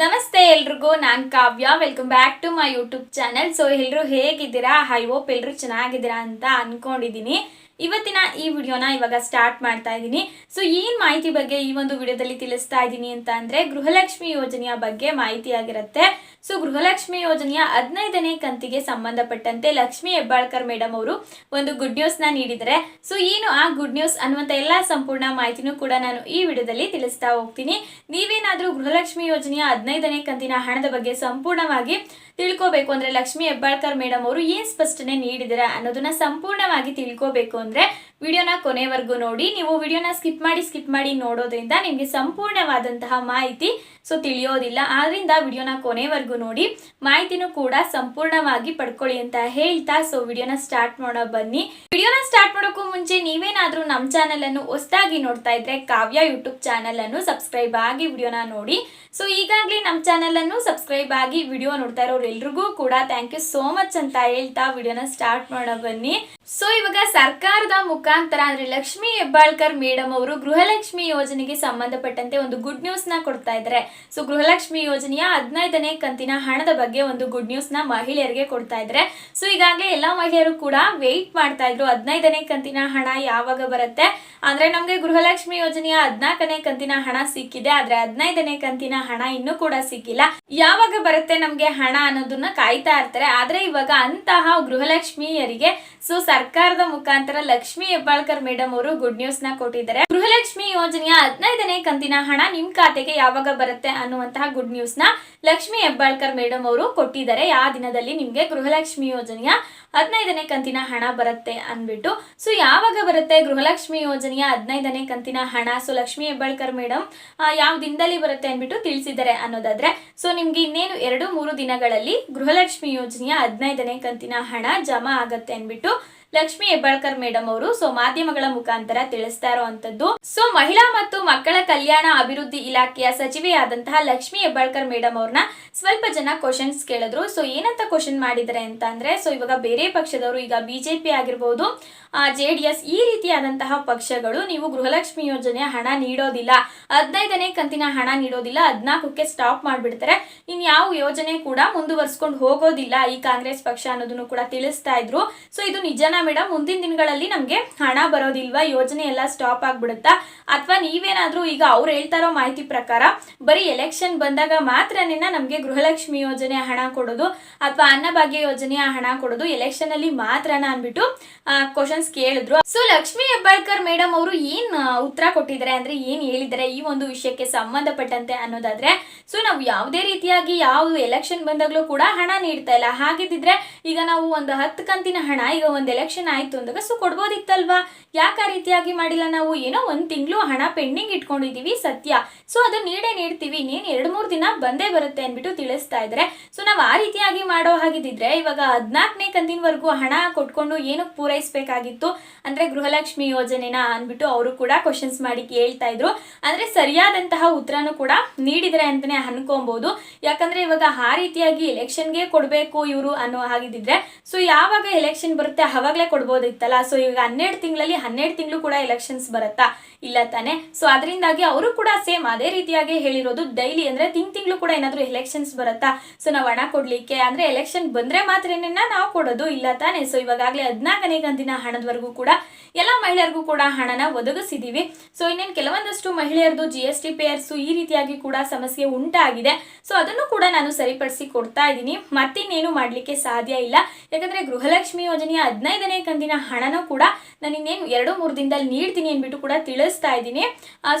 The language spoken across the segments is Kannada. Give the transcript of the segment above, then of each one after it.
ನಮಸ್ತೆ ಎಲ್ರಿಗೂ, ನಾನು Kavya. Welcome back to my YouTube channel so ಎಲ್ಲರೂ ಹೇಗಿದ್ದೀರಾ? ಐ ಹೋಪ್ ಎಲ್ಲರೂ ಚೆನ್ನಾಗಿದ್ದೀರಾ ಅಂತ ಅನ್ಕೊಂಡಿದ್ದೀನಿ ಇವತ್ತಿನ ಈ ವಿಡಿಯೋನ ಇವಾಗ ಸ್ಟಾರ್ಟ್ ಮಾಡ್ತಾ ಇದ್ದೀನಿ. ಸೊ ಏನ್ ಮಾಹಿತಿ ಬಗ್ಗೆ ಈ ಒಂದು ವಿಡಿಯೋದಲ್ಲಿ ತಿಳಿಸ್ತಾ ಇದ್ದೀನಿ ಅಂತ ಅಂದ್ರೆ ಗೃಹಲಕ್ಷ್ಮಿ ಯೋಜನೆಯ ಬಗ್ಗೆ ಮಾಹಿತಿ ಆಗಿರುತ್ತೆ. ಸೊ ಗೃಹಲಕ್ಷ್ಮಿ ಯೋಜನೆಯ ಹದಿನೈದನೇ ಕಂತಿಗೆ ಸಂಬಂಧಪಟ್ಟಂತೆ ಲಕ್ಷ್ಮಿ ಹೆಬ್ಬಾಳ್ಕರ್ ಮೇಡಮ್ ಅವರು ಒಂದು ಗುಡ್ ನ್ಯೂಸ್ನ ನೀಡಿದರೆ ಸೊ ಏನು ಆ ಗುಡ್ ನ್ಯೂಸ್ ಅನ್ನುವಂಥ ಎಲ್ಲ ಸಂಪೂರ್ಣ ಮಾಹಿತಿನೂ ಕೂಡ ನಾನು ಈ ವಿಡಿಯೋದಲ್ಲಿ ತಿಳಿಸ್ತಾ ಹೋಗ್ತೀನಿ. ನೀವೇನಾದರೂ ಗೃಹಲಕ್ಷ್ಮಿ ಯೋಜನೆಯ ಹದಿನೈದನೇ ಕಂತಿನ ಹಣದ ಬಗ್ಗೆ ಸಂಪೂರ್ಣವಾಗಿ ತಿಳ್ಕೋಬೇಕು ಅಂದ್ರೆ ಲಕ್ಷ್ಮಿ ಹೆಬ್ಬಾಳ್ಕರ್ ಮೇಡಮ್ ಅವರು ಏನು ಸ್ಪಷ್ಟನೆ ನೀಡಿದ್ದಾರೆ ಅನ್ನೋದನ್ನ ಸಂಪೂರ್ಣವಾಗಿ ತಿಳ್ಕೋಬೇಕು ಅಂದ್ರೆ ವಿಡಿಯೋನ ಕೊನೆವರೆಗೂ ನೋಡಿ. ನೀವು ವಿಡಿಯೋನ ಸ್ಕಿಪ್ ಮಾಡಿ ಸ್ಕಿಪ್ ಮಾಡಿ ನೋಡೋದ್ರಿಂದ ನಿಮಗೆ ಸಂಪೂರ್ಣವಾದಂತಹ ಮಾಹಿತಿ ಸೊ ತಿಳಿಯೋದಿಲ್ಲ. ಆದ್ರಿಂದ ವಿಡಿಯೋನ ಕೊನೆವರೆಗೂ ನೋಡಿ. ಮಾಹಿತಿನೂ ಕೂಡ ಸಂಪೂರ್ಣವಾಗಿ ಪಡ್ಕೊಳ್ಳಿ ಅಂತ ಹೇಳ್ತಾ ಸೊ ವಿಡಿಯೋನ ಸ್ಟಾರ್ಟ್ ಮಾಡೋ ಬನ್ನಿ. ವಿಡಿಯೋನ ಸ್ಟಾರ್ಟ್ ಮಾಡೋಕ್ಕೂ ಮುಂಚೆ ನೀವೇನಾದ್ರೂ ನಮ್ಮ ಚಾನೆಲ್ ಅನ್ನು ಹೊಸದಾಗಿ ನೋಡ್ತಾ ಇದ್ರೆ ಕಾವ್ಯ ಯೂಟ್ಯೂಬ್ ಚಾನೆಲ್ ಅನ್ನು ಸಬ್ಸ್ಕ್ರೈಬ್ ಆಗಿ ವಿಡಿಯೋನ ನೋಡಿ. ಸೊ ಈಗಾಗಲೇ ನಮ್ಮ ಚಾನೆಲ್ ಅನ್ನು ಸಬ್ಸ್ಕ್ರೈಬ್ ಆಗಿ ವಿಡಿಯೋ ನೋಡ್ತಾ ಇರೋರು ಎಲ್ರಿಗೂ ಕೂಡ ಥ್ಯಾಂಕ್ ಯು ಸೋ ಮಚ್ ಅಂತ ಹೇಳ್ತಾ ವಿಡಿಯೋನ ಸ್ಟಾರ್ಟ್ ಮಾಡೋ ಬನ್ನಿ. ಸೊ ಇವಾಗ ಸರ್ಕಾರದ ಮುಖಾಂತರ ಅಂದ್ರೆ ಲಕ್ಷ್ಮಿ ಹೆಬ್ಬಾಳ್ಕರ್ ಮೇಡಮ್ ಅವರು ಗೃಹಲಕ್ಷ್ಮಿ ಯೋಜನೆಗೆ ಸಂಬಂಧಪಟ್ಟಂತೆ ಒಂದು ಗುಡ್ ನ್ಯೂಸ್ನ ಕೊಡ್ತಾ ಇದ್ದಾರೆ. ಸೊ ಗೃಹಲಕ್ಷ್ಮಿ ಯೋಜನೆಯ ಹದಿನೈದನೇ ಕಂತಿನ ಹಣದ ಬಗ್ಗೆ ಒಂದು ಗುಡ್ ನ್ಯೂಸ್ನ ಮಹಿಳೆಯರಿಗೆ ಕೊಡ್ತಾ ಇದ್ದಾರೆ. ಸೊ ಈಗಾಗಲೇ ಎಲ್ಲಾ ಮಹಿಳೆಯರು ಕೂಡ ವೆಯ್ಟ್ ಮಾಡ್ತಾ ಇದ್ರು. ಹದಿನೈದನೇ ಕಂತಿನ ಹಣ ಯಾವಾಗ ಬರುತ್ತೆ? ಅಂದ್ರೆ ನಮ್ಗೆ ಗೃಹಲಕ್ಷ್ಮಿ ಯೋಜನೆಯ ಹದಿನಾಲ್ಕನೇ ಕಂತಿನ ಹಣ ಸಿಕ್ಕಿದೆ. ಆದ್ರೆ ಹದಿನೈದನೇ ಕಂತಿನ ಹಣ ಇನ್ನೂ ಕೂಡ ಸಿಕ್ಕಿಲ್ಲ. ಯಾವಾಗ ಬರುತ್ತೆ ನಮ್ಗೆ ಹಣ ಅನ್ನೋದನ್ನ ಕಾಯ್ತಾ ಇರ್ತಾರೆ. ಆದ್ರೆ ಇವಾಗ ಅಂತಹ ಗೃಹಲಕ್ಷ್ಮಿಯರಿಗೆ ಸೊ ಸರ್ಕಾರದ ಮುಖಾಂತರ ಲಕ್ಷ್ಮಿ ಹೆಬ್ಬಾಳ್ಕರ್ ಮೇಡಮ್ ಅವರು ಗುಡ್ ನ್ಯೂಸ್ನ ಕೊಟ್ಟಿದ್ದಾರೆ. ಗೃಹಲಕ್ಷ್ಮಿ ಯೋಜನೆಯ ಹದಿನೈದನೇ ಕಂತಿನ ಹಣ ನಿಮ್ ಖಾತೆಗೆ ಯಾವಾಗ ಬರುತ್ತೆ ಅನ್ನುವಂತಹ ಗುಡ್ ನ್ಯೂಸ್ನ ಲಕ್ಷ್ಮಿ ಹೆಬ್ಬಾಳ್ಕರ್ ಮೇಡಮ್ ಅವರು ಕೊಟ್ಟಿದ್ದಾರೆ. ಆ ದಿನದಲ್ಲಿ ನಿಮ್ಗೆ ಗೃಹಲಕ್ಷ್ಮಿ ಯೋಜನೆಯ ಹದಿನೈದನೇ ಕಂತಿನ ಹಣ ಬರುತ್ತೆ ಅನ್ಬಿಟ್ಟು. ಸೊ ಯಾವಾಗ ಬರುತ್ತೆ ಗೃಹಲಕ್ಷ್ಮಿ ಯೋಜನೆಯ ಹದಿನೈದನೇ ಕಂತಿನ ಹಣ? ಸೊ ಲಕ್ಷ್ಮಿ ಹೆಬ್ಬಾಳ್ಕರ್ ಮೇಡಮ್ ಯಾವ ದಿನದಲ್ಲಿ ಬರುತ್ತೆ ಅನ್ಬಿಟ್ಟು ತಿಳಿಸಿದ್ದಾರೆ ಅನ್ನೋದಾದ್ರೆ ಸೊ ನಿಮ್ಗೆ ಇನ್ನೇನು ಎರಡು ಮೂರು ದಿನಗಳಲ್ಲಿ ಗೃಹಲಕ್ಷ್ಮಿ ಯೋಜನೆಯ ಹದಿನೈದನೇ ಕಂತಿನ ಹಣ ಜಮಾ ಆಗತ್ತೆ ಅನ್ಬಿಟ್ಟು ಲಕ್ಷ್ಮಿ ಹೆಬ್ಬಾಳ್ಕರ್ ಮೇಡಮ್ ಅವರು ಸೊ ಮಾಧ್ಯಮಗಳ ಮುಖಾಂತರ ತಿಳಿಸ್ತಾ ಇರುವಂತದ್ದು. ಸೊ ಮಹಿಳಾ ಮತ್ತು ಮಕ್ಕಳ ಕಲ್ಯಾಣ ಅಭಿವೃದ್ಧಿ ಇಲಾಖೆಯ ಸಚಿವೆಯಾದಂತಹ ಲಕ್ಷ್ಮಿ ಹೆಬ್ಬಾಳ್ಕರ್ ಮೇಡಮ್ ಅವ್ರನ್ನ ಸ್ವಲ್ಪ ಜನ ಕ್ವಶನ್ಸ್ ಕೇಳಿದ್ರು. ಸೊ ಏನಂತ ಕ್ವಶನ್ ಮಾಡಿದರೆ ಅಂತ ಅಂದ್ರೆ, ಸೊ ಇವಾಗ ಬೇರೆ ಪಕ್ಷದವರು, ಈಗ ಬಿಜೆಪಿ ಆಗಿರ್ಬೋದು ಜೆ ಡಿ ಎಸ್ ಈ ರೀತಿಯಾದಂತಹ ಪಕ್ಷಗಳು ನೀವು ಗೃಹಲಕ್ಷ್ಮಿ ಯೋಜನೆಯ ಹಣ ನೀಡೋದಿಲ್ಲ, ಹದಿನೈದನೇ ಕಂತಿನ ಹಣ ನೀಡೋದಿಲ್ಲ, ಹದಿನಾಲ್ಕಕ್ಕೆ ಸ್ಟಾಪ್ ಮಾಡ್ಬಿಡ್ತಾರೆ. ಇನ್ ಯಾವ ಯೋಜನೆ ಕೂಡ ಮುಂದುವರ್ಸ್ಕೊಂಡು ಹೋಗೋದಿಲ್ಲ ಈ ಕಾಂಗ್ರೆಸ್ ಪಕ್ಷ ಅನ್ನೋದನ್ನು ಕೂಡ ತಿಳಿಸ್ತಾ ಇದ್ರು. ಸೊ ಇದು ನಿಜನಾ ಮೇಡಮ್ ಮುಂದಿನ ದಿನಗಳಲ್ಲಿ ನಮಗೆ ಹಣ ಬರೋದಿಲ್ವಾ? ಯೋಜನೆ ಎಲ್ಲ ಸ್ಟಾಪ್ ಆಗ್ಬಿಡುತ್ತಾ? ಅಥವಾ ನೀವೇನಾದ್ರೂ ಈಗ ಅವ್ರು ಹೇಳ್ತಾ ಇರೋ ಮಾಹಿತಿ ಪ್ರಕಾರ ಬರೀ ಎಲೆಕ್ಷನ್ ಬಂದಾಗ ಮಾತ್ರನೇ ನಮಗೆ ಗೃಹಲಕ್ಷ್ಮಿ ಯೋಜನೆ ಹಣ ಕೊಡೋದು ಅಥವಾ ಅನ್ನಭಾಗ್ಯ ಯೋಜನೆಯ ಹಣ ಕೊಡೋದು ಎಲೆಕ್ಷನ್ ಅಲ್ಲಿ ಮಾತ್ರನ ಅನ್ಬಿಟ್ಟು ಕ್ವಶನ್ಸ್ ಕೇಳಿದ್ರು. ಸೊ ಲಕ್ಷ್ಮಿ ಹೆಬ್ಬಾಳ್ಕರ್ ಮೇಡಮ್ ಅವರು ಏನ್ ಉತ್ತರ ಕೊಟ್ಟಿದ್ದಾರೆ? ಅಂದ್ರೆ ಏನ್ ಹೇಳಿದ್ದಾರೆ ಈ ಒಂದು ವಿಷಯಕ್ಕೆ ಸಂಬಂಧಪಟ್ಟಂತೆ ಅನ್ನೋದಾದ್ರೆ, ಸೊ ನಾವು ಯಾವುದೇ ರೀತಿಯಾಗಿ ಯಾವ ಎಲೆಕ್ಷನ್ ಬಂದಾಗ್ಲೂ ಕೂಡ ಹಣ ನೀಡ್ತಾ ಇಲ್ಲ. ಹಾಗಿದ್ದಿದ್ರೆ ಈಗ ನಾವು ಒಂದು ಹತ್ತು ಕಂತಿನ ಹಣ ಈಗ ಒಂದು ಆಯ್ತು ಅಂದಾಗ ಸೊ ಕೊಡ್ಬೋದಿತ್ತಲ್ವಾ? ಯಾಕೆ ಆ ರೀತಿಯಾಗಿ ಮಾಡಿಲ್ಲ ನಾವು? ಏನೋ ಒಂದು ತಿಂಗಳು ಹಣ ಪೆಂಡಿಂಗ್ ಇಟ್ಕೊಂಡಿದೀವಿ, ಸತ್ಯ. ಸೊ ಅದು ನೀಡೇ ನೀಡ್ತೀವಿ ನೀನ್ ಎರಡು ಮೂರು ದಿನ ಬಂದೇ ಬರುತ್ತೆ ಅಂದ್ಬಿಟ್ಟು ತಿಳಿಸ್ತಾ ಇದ್ದಾರೆ ಸೊ ನಾವು ಆ ರೀತಿಯಾಗಿ ಮಾಡೋ ಹಾಗಿದ್ದಿದ್ರೆ, ಇವಾಗ ಹದಿನಾಲ್ಕನೇ ಕಂತಿನವರೆಗೂ ಹಣ ಕೊಟ್ಕೊಂಡು ಏನಕ್ಕೆ ಪೂರೈಸಬೇಕಾಗಿತ್ತು? ಅಂದ್ರೆ ಗೃಹಲಕ್ಷ್ಮಿ ಯೋಜನೆನ ಅಂದ್ಬಿಟ್ಟು ಅವರು ಕೂಡ ಕ್ವಶನ್ಸ್ ಮಾಡಿ ಕೇಳ್ತಾ ಇದ್ರು. ಅಂದ್ರೆ ಸರಿಯಾದಂತಹ ಉತ್ತರನೂ ಕೂಡ ನೀಡಿದ್ರೆ ಅಂತಾನೆ ಅನ್ಕೊಬಹುದು ಯಾಕಂದ್ರೆ ಇವಾಗ ಆ ರೀತಿಯಾಗಿ ಎಲೆಕ್ಷನ್ಗೆ ಕೊಡಬೇಕು ಇವರು ಅನ್ನೋ ಹಾಗಿದ್ದಿದ್ರೆ ಸೊ ಯಾವಾಗ ಎಲೆಕ್ಷನ್ ಬರುತ್ತೆ ಅವಾಗಲೇ ಕೊಡ್ಬೋದಿತ್ತಲ್ಲ. ಸೊ ಈಗ ಹನ್ನೆರಡು ತಿಂಗಳಲ್ಲಿ ಹನ್ನೆರಡು ತಿಂಗಳು ಕೂಡ ಎಲೆಕ್ಷನ್ಸ್ ಬರುತ್ತಾ? ಇಲ್ಲ ತಾನೆ? ಸೊ ಅದರಿಂದಾಗಿ ಅವರು ಕೂಡ ಸೇಮ್ ಅದೇ ರೀತಿಯಾಗಿ ಹೇಳಿರೋದು ಡೈಲಿ ಅಂದ್ರೆ ತಿಂಗ್ ತಿಂಗಳು ಕೂಡ ಏನಾದ್ರು ಎಲೆಕ್ಷನ್ಸ್ ಬರುತ್ತಾ? ಸೊ ನಾವು ಹಣ ಕೊಡ್ಲಿಕ್ಕೆ ಅಂದ್ರೆ ಎಲೆಕ್ಷನ್ ಬಂದ್ರೆ ಮಾತ್ರನೇ ನಾವು ಕೊಡೋದು, ಇಲ್ಲ ತಾನೆ? ಸೊ ಇವಾಗಲೇ ಹದಿನಾಲ್ಕನೇ ಕಂತಿನ ಹಣದವರೆಗೂ ಕೂಡ ಎಲ್ಲ ಮಹಿಳೆಯರಿಗೂ ಕೂಡ ಹಣನ ಒದಗಿಸಿದೀವಿ. ಸೊ ಇನ್ನೇನು ಕೆಲವೊಂದಷ್ಟು ಮಹಿಳೆಯರದು ಜಿ ಎಸ್ ಟಿ ಪೇಯರ್ಸು ಈ ರೀತಿಯಾಗಿ ಕೂಡ ಸಮಸ್ಯೆ ಉಂಟಾಗಿದೆ. ಸೊ ಅದನ್ನು ಕೂಡ ನಾನು ಸರಿಪಡಿಸಿ ಕೊಡ್ತಾ ಇದ್ದೀನಿ. ಮತ್ತಿನ್ನೇನು ಮಾಡ್ಲಿಕ್ಕೆ ಸಾಧ್ಯ ಇಲ್ಲ. ಯಾಕಂದ್ರೆ ಗೃಹಲಕ್ಷ್ಮಿ ಯೋಜನೆಯ ಹದಿನೈದನೇ ಕಂದಿನ ಹಣನೂ ಕೂಡ ನಾನು ಇನ್ನೇನು ಎರಡು ಮೂರು ದಿನದಲ್ಲಿ ನೀಡ್ತೀನಿ ಅಂದ್ಬಿಟ್ಟು ಕೂಡ ತಿಳಿಸ್ತಾ ಇದ್ದೀನಿ.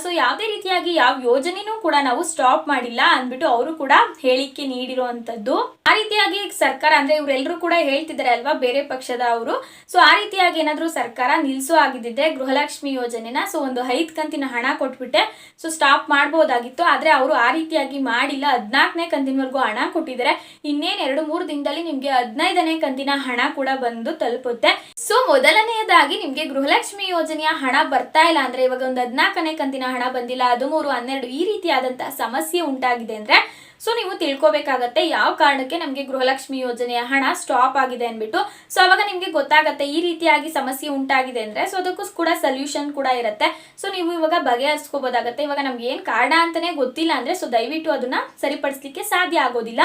ಸೊ ಯಾವುದೇ ರೀತಿಯಾಗಿ ಯಾವ ಯೋಜನೆನೂ ಕೂಡ ನಾವು ಸ್ಟಾಪ್ ಮಾಡಿಲ್ಲ ಅಂದ್ಬಿಟ್ಟು ಅವರು ಕೂಡ ಹೇಳಿಕೆ ನೀಡಿರುವಂತದ್ದು. ಆ ರೀತಿಯಾಗಿ ಸರ್ಕಾರ ಅಂದ್ರೆ ಇವರೆಲ್ಲರೂ ಕೂಡ ಹೇಳ್ತಿದ್ದಾರೆ ಅಲ್ವಾ ಬೇರೆ ಪಕ್ಷದ ಅವರು. ಸೊ ಆ ರೀತಿಯಾಗಿ ಏನಾದ್ರೂ ಸರ್ಕಾರ ನಿಲ್ಸೋ ಆಗಿದ್ದಿದ್ದೆ ಗೃಹಲಕ್ಷ್ಮಿ ಯೋಜನೆನ ಸೊ ಒಂದು ಐದ್ ಕಂತಿನ ಹಣ ಕೊಟ್ಬಿಟ್ಟೆ. ಸೊ ಸ್ಟಾಪ್ ಮಾಡಬಹುದಾಗಿತ್ತು ಆದ್ರೆ ಅವರು ಆ ರೀತಿಯಾಗಿ ಮಾಡಿಲ್ಲ. ಹದಿನಾಲ್ಕನೇ ಕಂತಿನವರೆಗೂ ಹಣ ಕೊಟ್ಟಿದ್ದಾರೆ. ಇನ್ನೇನ್ ಎರಡು ಮೂರು ದಿನದಲ್ಲಿ ನಿಮ್ಗೆ ಹದಿನೈದನೇ ಕಂತಿನ ಹಣ ಕೂಡ ಬಂದು ತಲುಪುತ್ತೆ. ಸೊ ಮೊದಲನೆಯದಾಗಿ ನಿಮ್ಗೆ ಗೃಹಲಕ್ಷ್ಮಿ ಯೋಜನೆಯ ಹಣ ಬರ್ತಾ ಇಲ್ಲ ಅಂದ್ರೆ ಇವಾಗ ಒಂದು ಹದಿನಾಲ್ಕನೇ ಕಂತಿನ ಹಣ ಬಂದಿಲ್ಲ ಹದಿಮೂರು ಹನ್ನೆರಡು ಈ ರೀತಿಯಾದಂತಹ ಸಮಸ್ಯೆ ಉಂಟಾಗಿದೆ ಅಂದ್ರೆ ಸೊ ನೀವು ತಿಳ್ಕೊಬೇಕಾಗತ್ತೆ ಯಾವ ಕಾರಣಕ್ಕೆ ನಮಗೆ ಗೃಹಲಕ್ಷ್ಮಿ ಯೋಜನೆಯ ಹಣ ಸ್ಟಾಪ್ ಆಗಿದೆ ಅಂದ್ಬಿಟ್ಟು. ಸೊ ಅವಾಗ ನಿಮಗೆ ಗೊತ್ತಾಗತ್ತೆ ಈ ರೀತಿಯಾಗಿ ಸಮಸ್ಯೆ ಉಂಟಾಗಿದೆ ಅಂದ್ರೆ ಸೊ ಅದಕ್ಕೂ ಕೂಡ ಸೊಲ್ಯೂಷನ್ ಕೂಡ ಇರುತ್ತೆ. ಸೊ ನೀವು ಇವಾಗ ಬಗೆಹರಿಸ್ಕೋಬೋದಾಗತ್ತೆ. ಇವಾಗ ನಮ್ಗೆ ಏನ್ ಕಾರಣ ಅಂತಾನೆ ಗೊತ್ತಿಲ್ಲ ಅಂದ್ರೆ ಸೊ ದಯವಿಟ್ಟು ಅದನ್ನ ಸರಿಪಡಿಸ್ಲಿಕ್ಕೆ ಸಾಧ್ಯ ಆಗೋದಿಲ್ಲ.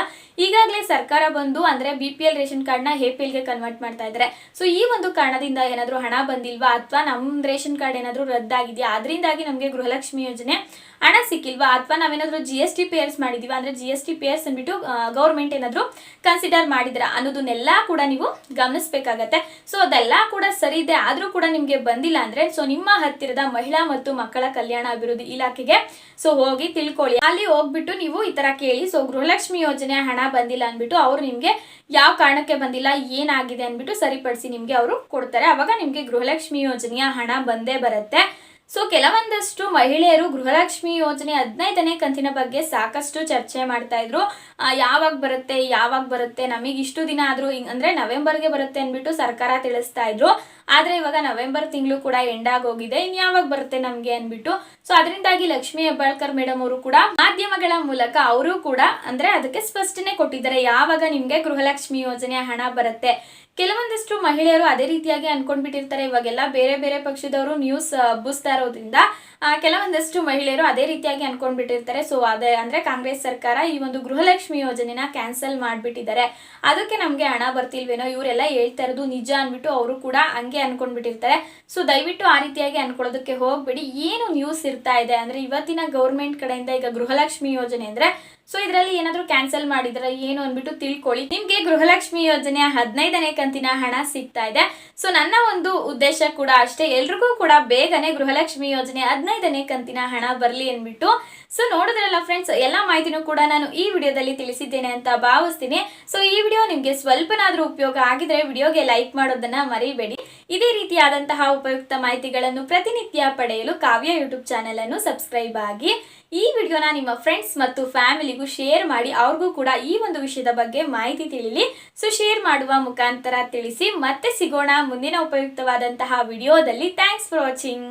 ಈಗಾಗಲೇ ಸರ್ಕಾರ ಬಂದು ಅಂದ್ರೆ ಬಿ ಪಿ ಎಲ್ ರೇಷನ್ ಕಾರ್ಡ್ನ ಎ ಪಿ ಎಲ್ಗೆ ಕನ್ವರ್ಟ್ ಮಾಡ್ತಾ ಇದ್ದಾರೆ ಸೊ ಈ ಒಂದು ಕಾರಣದಿಂದ ಏನಾದರೂ ಹಣ ಬಂದಿಲ್ವಾ? ಅಥವಾ ನಮ್ಮ ರೇಷನ್ ಕಾರ್ಡ್ ಏನಾದರೂ ರದ್ದಾಗಿದೆಯಾ ಅದರಿಂದಾಗಿ ನಮಗೆ ಗೃಹಲಕ್ಷ್ಮಿ ಯೋಜನೆ ಹಣ ಸಿಕ್ಕಿಲ್ವಾ? ಅಥವಾ ನಾವೇನಾದರೂ ಜಿ ಎಸ್ ಟಿ ಪೇಯರ್ಸ್ ಮಾಡಿದೀವಾ? ಅಂದ್ರೆ ಜಿ ಎಸ್ ಟಿ ಪೇಯರ್ಸ್ ಅಂದ್ಬಿಟ್ಟು ಗೌರ್ಮೆಂಟ್ ಏನಾದರೂ ಕನ್ಸಿಡರ್ ಮಾಡಿದ್ರ? ಅನ್ನೋದನ್ನೆಲ್ಲ ಕೂಡ ನೀವು ಗಮನಿಸಬೇಕಾಗತ್ತೆ. ಸೊ ಅದೆಲ್ಲ ಕೂಡ ಸರಿ ಇದೆ. ಆದರೂ ಕೂಡ ನಿಮಗೆ ಬಂದಿಲ್ಲ ಅಂದ್ರೆ ಸೊ ನಿಮ್ಮ ಹತ್ತಿರದ ಮಹಿಳಾ ಮತ್ತು ಮಕ್ಕಳ ಕಲ್ಯಾಣ ಅಭಿವೃದ್ಧಿ ಇಲಾಖೆಗೆ ಸೊ ಹೋಗಿ ತಿಳ್ಕೊಳ್ಳಿ. ಅಲ್ಲಿ ಹೋಗ್ಬಿಟ್ಟು ನೀವು ಈ ತರ ಕೇಳಿ ಸೊ ಗೃಹಲಕ್ಷ್ಮಿ ಯೋಜನೆ ಹಣ ಬಂದಿಲ್ಲ ಅಂದ್ಬಿಟ್ಟು ಅವ್ರು ನಿಮಗೆ ಯಾವ ಕಾರಣಕ್ಕೆ ಬಂದಿಲ್ಲ, ಏನಾಗಿದೆ ಅಂದ್ಬಿಟ್ಟು ಸರಿಪಡಿಸಿ ನಿಮಗೆ ಅವರು ಕೊಡ್ತಾರೆ. ಅವಾಗ ನಿಮಗೆ ಗೃಹಲಕ್ಷ್ಮಿ ಯೋಜನೆಯ ಹಣ ಬಂದೇ ಬರುತ್ತೆ. ಸೊ ಕೆಲವೊಂದಷ್ಟು ಮಹಿಳೆಯರು ಗೃಹಲಕ್ಷ್ಮಿ ಯೋಜನೆ ಹದಿನೈದನೇ ಕಂತಿನ ಬಗ್ಗೆ ಸಾಕಷ್ಟು ಚರ್ಚೆ ಮಾಡ್ತಾ ಇದ್ರು. ಯಾವಾಗ ಬರುತ್ತೆ ಯಾವಾಗ ಬರುತ್ತೆ, ನಮಗೆ ಇಷ್ಟು ದಿನ ಆದ್ರೂ ಹಿಂಗ್- ಅಂದ್ರೆ ನವೆಂಬರ್ಗೆ ಬರುತ್ತೆ ಅಂದ್ಬಿಟ್ಟು ಸರ್ಕಾರ ತಿಳಿಸ್ತಾ ಇದ್ರು. ಆದ್ರೆ ಇವಾಗ ನವೆಂಬರ್ ತಿಂಗಳು ಕೂಡ ಎಂಡ್ ಆಗೋಗಿದೆ. ಇನ್ ಯಾವಾಗ ಬರುತ್ತೆ ನಮಗೆ ಅಂದ್ಬಿಟ್ಟು ಸೊ ಅದರಿಂದಾಗಿ ಲಕ್ಷ್ಮಿ ಹೆಬ್ಬಾಳ್ಕರ್ ಮೇಡಮ್ ಅವರು ಕೂಡ ಮಾಧ್ಯಮಗಳ ಮೂಲಕ ಅವರು ಕೂಡ ಅಂದ್ರೆ ಅದಕ್ಕೆ ಸ್ಪಷ್ಟನೆ ಕೊಟ್ಟಿದ್ದಾರೆ. ಯಾವಾಗ ನಿಮಗೆ ಗೃಹಲಕ್ಷ್ಮಿ ಯೋಜನೆಯ ಹಣ ಬರುತ್ತೆ? ಕೆಲವೊಂದಿಷ್ಟು ಮಹಿಳೆಯರು ಅದೇ ರೀತಿಯಾಗಿ ಅನ್ಕೊಂಡ್ಬಿಟ್ಟಿರ್ತಾರೆ. ಇವಾಗೆಲ್ಲ ಬೇರೆ ಬೇರೆ ಪಕ್ಷದವರು ನ್ಯೂಸ್ ಹಬ್ಬಿಸ್ತಾ ಇರೋದ್ರಿಂದ ಕೆಲವೊಂದಷ್ಟು ಮಹಿಳೆಯರು ಅದೇ ರೀತಿಯಾಗಿ ಅನ್ಕೊಂಡ್ಬಿಟ್ಟಿರ್ತಾರೆ. ಸೊ ಅದೇ ಅಂದ್ರೆ ಕಾಂಗ್ರೆಸ್ ಸರ್ಕಾರ ಈ ಒಂದು ಗೃಹಲಕ್ಷ್ಮಿ ಯೋಜನೆನ ಕ್ಯಾನ್ಸಲ್ ಮಾಡಿಬಿಟ್ಟಿದ್ದಾರೆ. ಅದಕ್ಕೆ ನಮಗೆ ಹಣ ಬರ್ತಿಲ್ವೇನೋ, ಇವರೆಲ್ಲ ಹೇಳ್ತಾ ಇರೋದು ನಿಜ ಅನ್ಬಿಟ್ಟು ಅವರು ಕೂಡ ಹಂಗೆ ಅನ್ಕೊಂಡ್ಬಿಟ್ಟಿರ್ತಾರೆ. ಸೊ ದಯವಿಟ್ಟು ಆ ರೀತಿಯಾಗಿ ಅನ್ಕೊಳ್ಳೋದಕ್ಕೆ ಹೋಗ್ಬೇಡಿ. ಏನು ನ್ಯೂಸ್ ಇರ್ತಾ ಇದೆ ಅಂದ್ರೆ ಇವತ್ತಿನ ಗೌರ್ಮೆಂಟ್ ಕಡೆಯಿಂದ ಈಗ ಗೃಹಲಕ್ಷ್ಮಿ ಯೋಜನೆ ಅಂದ್ರೆ ಸೊ ಇದರಲ್ಲಿ ಏನಾದರೂ ಕ್ಯಾನ್ಸಲ್ ಮಾಡಿದ್ರೆ ಏನು ಅಂದ್ಬಿಟ್ಟು ತಿಳ್ಕೊಳ್ಳಿ. ನಿಮ್ಗೆ ಗೃಹಲಕ್ಷ್ಮಿ ಯೋಜನೆಯ ಹದಿನೈದನೇ ಕಂತಿನ ಹಣ ಸಿಗ್ತಾ ಇದೆ. ಸೊ ನನ್ನ ಒಂದು ಉದ್ದೇಶ ಕೂಡ ಅಷ್ಟೇ. ಎಲ್ರಿಗೂ ಕೂಡ ಬೇಗನೆ ಗೃಹಲಕ್ಷ್ಮಿ ಯೋಜನೆ ಹದಿನೈದನೇ ಕಂತಿನ ಹಣ ಬರಲಿ ಅಂದ್ಬಿಟ್ಟು. ಸೊ ನೋಡಿದ್ರಲ್ಲ ಫ್ರೆಂಡ್ಸ್ ಎಲ್ಲ ಮಾಹಿತಿನೂ ಕೂಡ ನಾನು ಈ ವಿಡಿಯೋದಲ್ಲಿ ತಿಳಿಸಿದ್ದೇನೆ ಅಂತ ಭಾವಿಸ್ತೀನಿ. ಸೊ ಈ ವಿಡಿಯೋ ನಿಮಗೆ ಸ್ವಲ್ಪನಾದ್ರೂ ಉಪಯೋಗ ಆಗಿದ್ರೆ ವಿಡಿಯೋಗೆ ಲೈಕ್ ಮಾಡೋದನ್ನ ಮರಿಬೇಡಿ. ಇದೇ ರೀತಿಯಾದಂತಹ ಉಪಯುಕ್ತ ಮಾಹಿತಿಗಳನ್ನು ಪ್ರತಿನಿತ್ಯ ಪಡೆಯಲು ಕಾವ್ಯ ಯೂಟ್ಯೂಬ್ ಚಾನೆಲ್ ಅನ್ನು ಸಬ್ಸ್ಕ್ರೈಬ್ ಆಗಿ. ಈ ವಿಡಿಯೋನ ನಿಮ್ಮ ಫ್ರೆಂಡ್ಸ್ ಮತ್ತು ಫ್ಯಾಮಿಲಿಗೂ ಶೇರ್ ಮಾಡಿ, ಅವ್ರಿಗೂ ಕೂಡ ಈ ಒಂದು ವಿಷಯದ ಬಗ್ಗೆ ಮಾಹಿತಿ ತಿಳಿಲಿ. ಸೊ ಶೇರ್ ಮಾಡುವ ಮುಖಾಂತರ ತಿಳಿಸಿ ಮತ್ತೆ ಸಿಗೋಣ ಮುಂದಿನ ಉಪಯುಕ್ತವಾದಂತಹ ವಿಡಿಯೋದಲ್ಲಿ ಥ್ಯಾಂಕ್ಸ್ ಫಾರ್ ವಾಚಿಂಗ್